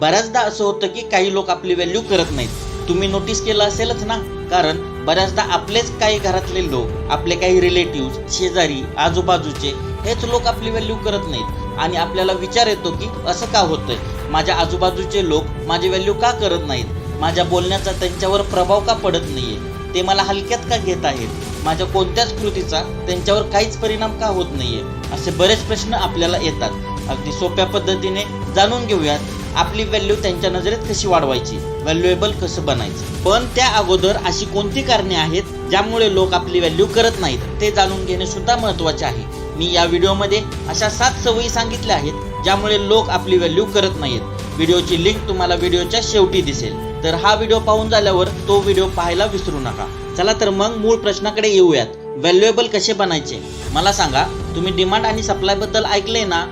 बऱ्याचदा असं होतं की काही लोक आपली व्हॅल्यू करत नाहीत. तुम्ही नोटीस केलं असेलच ना? कारण बऱ्याचदा आपलेच काही घरातले लोक आपले काही रिलेटिव्ह शेजारी आजूबाजूचे हेच लोक आपली व्हॅल्यू करत नाहीत. आणि आपल्याला विचार येतो की असं का होतंय? माझ्या आजूबाजूचे लोक माझी व्हॅल्यू का करत नाहीत? माझ्या बोलण्याचा त्यांच्यावर प्रभाव का पडत नाहीये? ते मला हलक्यात का घेत आहेत? माझ्या कोणत्याच कृतीचा त्यांच्यावर काहीच परिणाम का होत नाहीये? असे बरेच प्रश्न आपल्याला येतात. अगदी सोप्या पद्धतीने जाणून घेऊयात. आपली व्हॅल्यू त्यांच्या नजरेत कशी वाढवायची? व्हॅल्युएबल कसं बनायचं? पण त्या अगोदर अशी कोणती कारणे आहेत ज्यामुळे लोक आपली व्हॅल्यू करत नाहीत? ते जाणून घेणे सुद्धा महत्त्वाचे आहे. मी या व्हिडिओमध्ये अशा सात सवयी सांगितल्या आहेत ज्यामुळे लोक आपली व्हॅल्यू करत नाहीत. व्हिडिओची लिंक तुम्हाला व्हिडिओच्या शेवटी दिसेल. तर हा व्हिडिओ पाहून झाल्यावर तो व्हिडिओ पाहायला विसरू नका. चला तर मग मूळ प्रश्नाकडे येऊयात. व्हॅल्युएबल कसे बनायचे? मला सांगा तुम्ही डिमांड आणि सप्लायबद्दल ऐकलंय ना?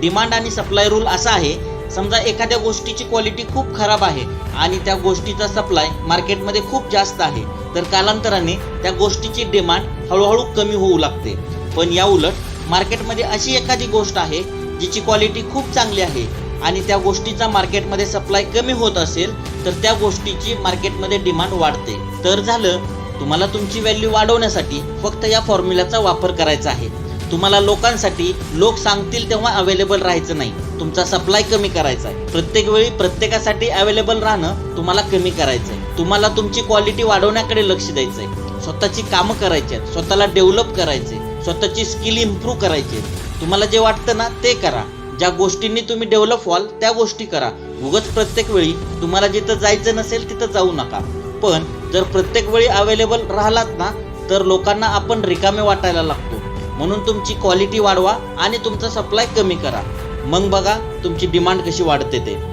डिमांड आणि सप्लाय रूल असा आहे समजा एखाद्या गोष्टीची क्वालिटी खूप खराब आहे आणि त्या गोष्टीचा सप्लाय मार्केटमध्ये खूप जास्त आहे तर कालांतराने त्या गोष्टीची डिमांड हळूहळू कमी होऊ लागते. पण या उलट मार्केटमध्ये अशी एखादी गोष्ट आहे जिची क्वालिटी खूप चांगली आहे आणि त्या गोष्टीचा मार्केटमध्ये सप्लाय कमी होत असेल तर त्या गोष्टीची मार्केटमध्ये डिमांड वाढते. तर झालं तुम्हाला तुमची व्हॅल्यू वाढवण्यासाठी फक्त या फॉर्म्युलाचा वापर करायचा आहे. तुम्हाला लोकांसाठी लोक सांगतील तेव्हा अवेलेबल राहायचं नाही. तुमचा सप्लाय कमी करायचा आहे. प्रत्येक वेळी प्रत्येकासाठी अवेलेबल राहणं तुम्हाला कमी करायचं आहे तुम्हाला तुमची क्वालिटी वाढवण्याकडे लक्ष द्यायचं आहे स्वतःची कामं करायची आहेत. स्वतःला डेव्हलप करायचे स्वतःची स्किल इम्प्रूव्ह करायची तुम्हाला जे वाटतं ना ते करा. ज्या गोष्टींनी तुम्ही डेव्हलप व्हाल त्या गोष्टी करा. उगच प्रत्येक वेळी तुम्हाला जिथं जायचं नसेल तिथं जाऊ नका. पण जर प्रत्येक वेळी अवेलेबल राहिलात ना तर लोकांना आपण रिकामे वाटायला लागतो. म्हणून तुमची क्वालिटी वाढवा आणि तुमचा सप्लाय कमी करा. मग बघा तुमची डिमांड कशी वाढते ते.